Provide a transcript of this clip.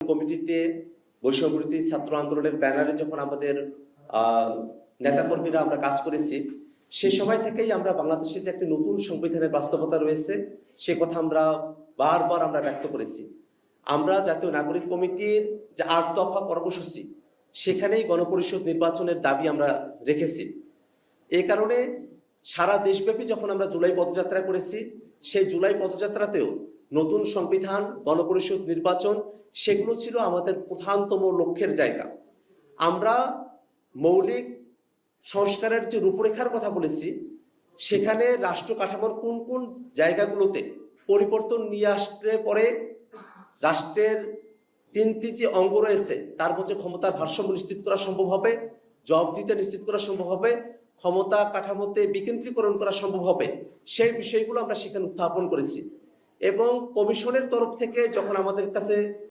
কমিটিতে বৈষম্যবৃত্তি ছাত্র আন্দোলনের ব্যানারে যখন আমাদের নেতাকর্মীরা আমরা কাজ করেছি, সে সময় থেকেই আমরা বাংলাদেশে যে একটি নতুন সংবিধানের বাস্তবতা রয়েছে, সে কথা আমরা বারবার আমরা ব্যক্ত করেছি। আমরা জাতীয় নাগরিক কমিটির যে আট দফা কর্মসূচি, সেখানেই গণপরিষদ নির্বাচনের দাবি আমরা রেখেছি। এই কারণে সারা দেশব্যাপী যখন আমরা জুলাই পদযাত্রা করেছি, সেই জুলাই পদযাত্রাতেও নতুন সংবিধান, গণপরিষদ নির্বাচন, সেগুলো ছিল আমাদের প্রধানতম লক্ষ্যের জায়গা। আমরা মৌলিক সংস্কারের যে রূপরেখার কথা বলেছি, সেখানে রাষ্ট্র কাঠামোর কোন কোন জায়গাগুলোতে পরিবর্তন নিয়ে আসতে পরে রাষ্ট্রের তিনটি যে অঙ্গ রয়েছে, তার মধ্যে ক্ষমতার ভারসাম্য নিশ্চিত করা সম্ভব হবে জব দিতে নিশ্চিত করা সম্ভব হবে, ক্ষমতা কাঠামোতে বিকেন্দ্রীকরণ করা সম্ভব হবে, সেই বিষয়গুলো আমরা সেখানে উত্থাপন করেছি। এবং কমিশনের তরফ থেকে যখন আমাদের কাছে